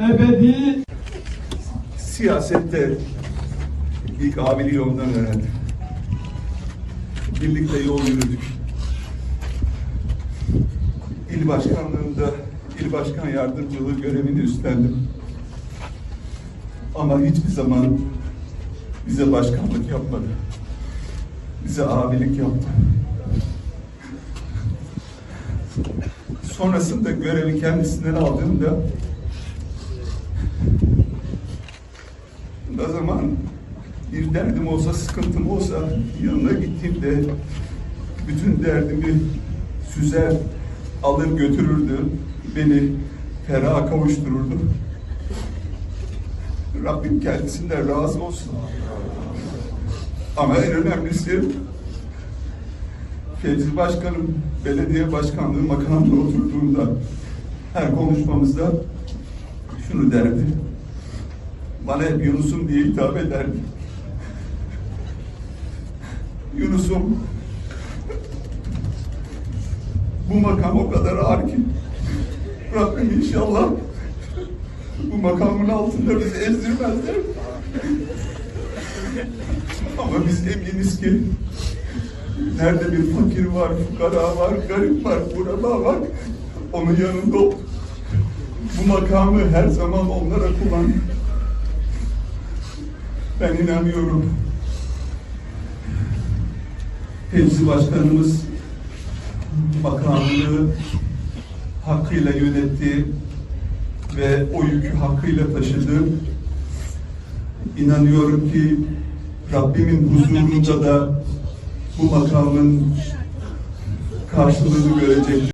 ebedi Siyasette ilk abiliği ondan öğrendim. Birlikte yol yürüdük. İl başkanlığında il başkan yardımcılığı görevini üstlendim. Ama hiçbir zaman bize başkanlık yapmadı. Bize abilik yaptı. Sonrasında görevi kendisinden aldığımda ne zaman bir derdim olsa, sıkıntım olsa yanına gittiğimde bütün derdimi süzer, alır götürürdü. Beni feraha kavuştururdu. Rabbim kendisinden razı olsun. Ama en önemlisi Fevzi Başkanım belediye başkanlığı makamına oturduğunda her konuşmamızda şunu derdi. Bana hep Yunus'um diye hitap ederdi. Yunus'um bu makam o kadar ağır ki Rabbim inşallah bu makamın altında bizi ezdirmezler. Ama biz eminiz ki nerede bir fakir var, fukara var, garip var, kuraba var, onun yanında ol. Bu makamı her zaman onlara kullan. Ben inanıyorum. Fevzi Başkanımız makamını hakkıyla yönetti ve o yükü hakkıyla taşıdı. İnanıyorum ki Rabbimin huzurunda da bu makamın karşılığını görecek.